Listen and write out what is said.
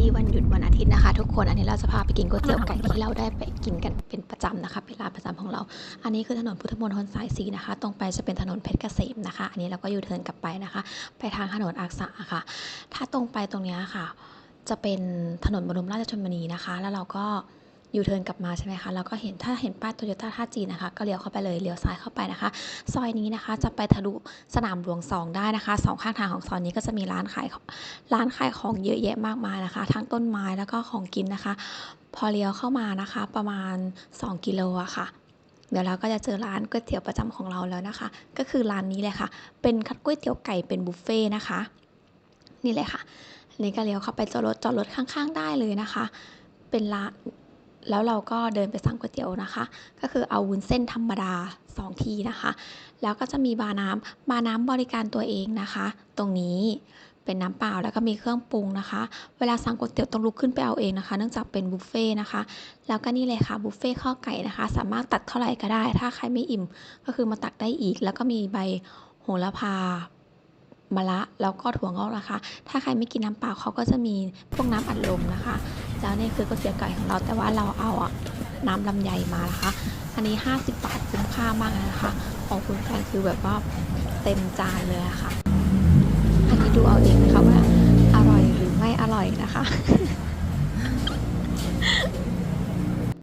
ดีวันหยุดวันอาทิตย์นะคะ ทุกคนอันนี้เราจะพาไปกินก๋วยเตี๋ยวไก่ที่เราได้ไปกินกันเป็นประจำนะคะเป็นร้านประจำของเรา อันนี้คือถนนพุทธมณฑลสายสีนะคะ ตรงไปจะเป็นถนนเพชรเกษมนะคะ อันนี้เราก็ยูเทิร์นกลับไปนะคะ ไปทางถนนอักษะค่ะ ถ้าตรงไปตรงนี้ค่ะ จะเป็นถนนบรมราชชนนีนะคะ แล้วเราก็ ยูเทิร์นกลับมาใช่ไหมคะแล้วก็เห็นถ้าเห็นป้ายโตโยต้าท่าจีนนะคะก็เลี้ยวเข้าไปเลยเลี้ยวซ้ายเข้าไปนะคะ ซอยนี้นะคะจะไปทะลุสนามหลวงสองได้นะคะสองข้างทางของซอยนี้ก็จะมีร้านขายร้านขายของเยอะแยะมากมายนะคะ ทั้งต้นไม้แล้วก็ของกินนะคะ พอเลี้ยวเข้ามานะคะประมาณ 2 กิโลอะค่ะเดี๋ยวเราก็จะเจอร้านก๋วยเตี๋ยวประจำของเราแล้วนะคะ ก็คือร้านนี้เลยค่ะ เป็นคัดก๋วยเตี๋ยวไก่เป็นบุฟเฟ่นะคะ นี่เลยค่ะนี่ก็เลี้ยวเข้าไปจอดรถจอดรถข้าง ๆ ได้เลยนะคะ เป็นร้าน แล้วเราก็เดินไปสั่งก๋วยเตี๋ยวนะคะ ก็คือเอาวุ้นเส้นธรรมดา 2 ทีนะคะ แล้วก็จะมีบาร์น้ำบาร์น้ำบริการตัวเองนะคะ ตรงนี้เป็นน้ำเปล่าแล้วก็มีเครื่องปรุงนะคะ เวลาสั่งก๋วยเตี๋ยวต้องลุกขึ้นไปเอาเองนะคะ เนื่องจากเป็นบุฟเฟ่ต์นะคะ แล้วก็นี่เลยค่ะบุฟเฟ่ต์ข้าวไก่นะคะ สามารถตักเท่าไหร่ก็ได้ ถ้าใครไม่อิ่มก็คือมาตักได้อีก แล้วก็มีใบโหระพา มะระแล้วก็ถั่วงอกนะคะ ถ้าใครไม่กินน้ำเปล่าเขาก็จะมีพวกน้ำอัดลมนะคะ แล้วนี่คือก๋วยเตี๋ยวไก่ของเราแต่ว่าเราเอาน้ำลำไยมานะคะ อันนี้ 50 บาทคุ้มค่ามากเลยนะคะ ของคุณแฟนคือแบบว่าเต็มจานเลยะค่ะ อันนี้ดูเอาเองนะคะว่าอร่อยหรือไม่อร่อยนะคะ